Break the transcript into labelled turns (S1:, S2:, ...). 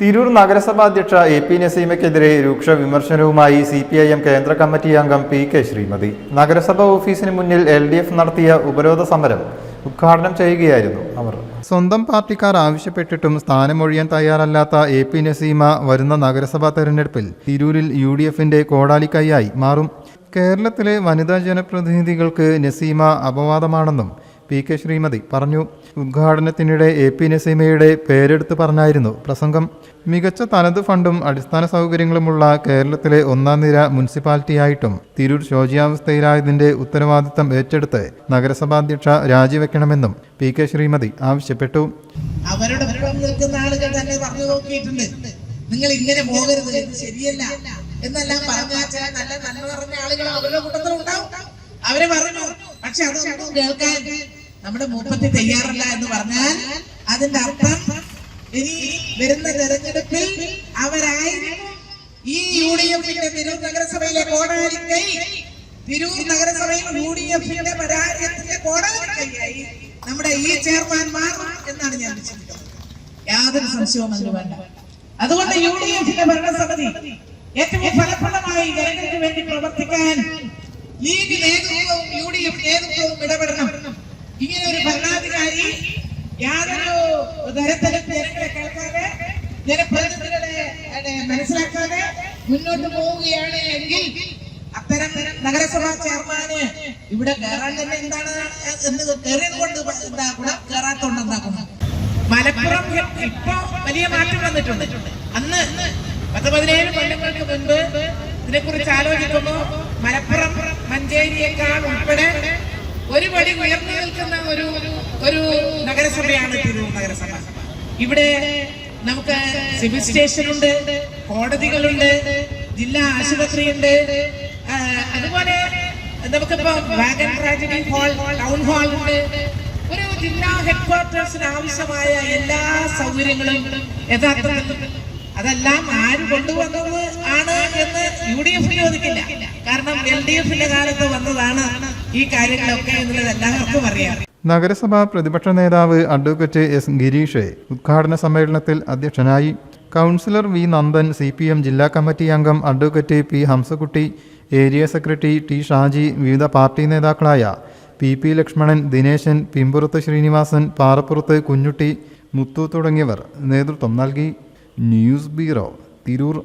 S1: തിരൂർ നഗരസഭാ അധ്യക്ഷ A P നസീമയ്ക്കെതിരെ രൂക്ഷ വിമർശനവുമായി സി പി ഐ എം കേന്ദ്ര കമ്മിറ്റി അംഗം പി കെ ശ്രീമതി. നഗരസഭാ ഓഫീസിന് മുന്നിൽ എൽ ഡി എഫ് നടത്തിയ ഉപരോധ സമരം ഉദ്ഘാടനം ചെയ്യുകയായിരുന്നു അവർ. സ്വന്തം പാർട്ടിക്കാർ ആവശ്യപ്പെട്ടിട്ടും സ്ഥാനമൊഴിയാൻ തയ്യാറല്ലാത്ത എ പി നസീമ വരുന്ന നഗരസഭാ തെരഞ്ഞെടുപ്പിൽ തിരൂരിൽ യു ഡി എഫിന്റെ കോടാലിക്കൈയായി മാറും. കേരളത്തിലെ വനിതാ ജനപ്രതിനിധികൾക്ക് നസീമ അപവാദമാണെന്നും പി കെ ശ്രീമതി പറഞ്ഞു. ഉദ്ഘാടനത്തിനിടെ എ പി നസീമയുടെ പേരെടുത്ത് പറഞ്ഞായിരുന്നു പ്രസംഗം. മികച്ച തനത് ഫണ്ടും അടിസ്ഥാന സൗകര്യങ്ങളുമുള്ള കേരളത്തിലെ ഒന്നാം നിര മുനിസിപ്പാലിറ്റിയായിട്ടും തിരൂർ ശോചിയാവസ്ഥയിലായതിന്റെ ഉത്തരവാദിത്തം ഏറ്റെടുത്ത് നഗരസഭാധ്യക്ഷ രാജിവെക്കണമെന്നും പി കെ ശ്രീമതി ആവശ്യപ്പെട്ടു.
S2: പറഞ്ഞു നോക്കിയിട്ടുണ്ട്. നിങ്ങൾ ഇങ്ങനെ പോകരുത് ശരിയല്ല. എന്നെല്ലാം പറഞ്ഞാൽ നല്ല നന്മ പറഞ്ഞ ആളുകൾ അവരുടെ കൂട്ടത്തിൽ ഉണ്ടാവും. അവരെ പറഞ്ഞു. പക്ഷെ അതൊന്നും കേൾക്കാൻ നമ്മുടെ മൂപ്പത്തി തയ്യാറല്ല എന്ന് പറഞ്ഞാൽ അതിന്റെ അർത്ഥം ഇനി വരുന്ന തെരഞ്ഞെടുപ്പിൽ അവരായി ഈ യു ഡി എഫിന്റെ തിരൂർ നഗരസഭയിലെ കോടാലിക്കൈ തിരൂർ നഗരസഭയിൽ യു ഡി എഫിന്റെ പരാജയത്തിന്റെ കോടാലിക്കൈയായി നമ്മുടെ ഈ ചെയർമാൻമാർ എന്നാണ് ഞാൻ വിളിച്ചിട്ടുള്ളത് യാതൊരു സംശയവും അതിന് വേണ്ട. അതുകൊണ്ട് യു ഡി എഫിന്റെ ഭരണസമിതി ഏറ്റവും ഫലപ്രദമായി ജനങ്ങൾക്ക് വേണ്ടി പ്രവർത്തിക്കാൻ ലീഗ് നേതൃത്വവും യു ഡി എഫ് നേതൃത്വവും ഇടപെടണം. ഇങ്ങനെ ഒരു ഭരണാധികാരി യാതൊരു തരത്തിലും ജനങ്ങളെ കേൾക്കാതെ ജനപ്രതിനിധികളെ മനസ്സിലാക്കാതെ മുന്നോട്ട് പോവുകയാണ് എങ്കിൽ അത്തരം നഗരസഭാ ചെയർമാന് ഇവിടെ കയറാൻ തന്നെ എന്താണ് എന്ന് കയറിയത് കൊണ്ട് എന്താ കയറാത്തോണ്ട് എന്താ ഗുണം? മലപ്പുറം ഇപ്പൊ വലിയ മാറ്റം വന്നിട്ടുണ്ട്. അന്ന് പത്ത് പതിനേഴ് കൊല്ലങ്ങൾക്ക് മുൻപ് ഇതിനെക്കുറിച്ച് ആലോചിക്കുമ്പോ മലപ്പുറം മഞ്ചേരിയേക്കാൾ ഉൾപ്പെടെ ഒരു പടി ഉയർന്നു നിൽക്കുന്ന ഒരു ഒരു നഗരസഭയാണ് തിരൂർ നഗരസഭ. ഇവിടെ നമുക്ക് സിവിൽ സ്റ്റേഷൻ ഉണ്ട് കോടതികളുണ്ട് ജില്ലാ ആശുപത്രി ഉണ്ട് അതുപോലെ നമുക്കിപ്പോ wagon tragedy hall town hall ഉണ്ട്. ഒരു ജില്ലാ ഹെഡ്ക്വാർട്ടേഴ്സിന് ആവശ്യമായ എല്ലാ സൗകര്യങ്ങളും യഥാർത്ഥത്തിൽ അതെല്ലാം ആര് കൊണ്ടുവന്നത് ആണ് എന്ന് യു ഡി എഫ് ചോദിക്കില്ല. കാരണം എൽ ഡി എഫിന്റെ കാലത്ത് വന്നതാണ് ഈ കാര്യങ്ങളൊക്കെ എല്ലാവർക്കും അറിയാം.
S1: നഗരസഭാ പ്രതിപക്ഷ നേതാവ് അഡ്വക്കേറ്റ് എസ് ഗിരീഷ് ഉദ്ഘാടന സമ്മേളനത്തിൽ അധ്യക്ഷനായി councillor V Nandan C P M ജില്ലാ കമ്മിറ്റി അംഗം advocate P Hamsakutty area secretary T Shaji വിവിധ പാർട്ടി നേതാക്കളായ പി പി ലക്ഷ്മണൻ ദിനേശൻ പിമ്പുറത്ത് ശ്രീനിവാസൻ പാറപ്പുറത്ത് കുഞ്ഞുട്ടി മുത്തു തുടങ്ങിയവർ നേതൃത്വം നൽകി. News bureau Tirur.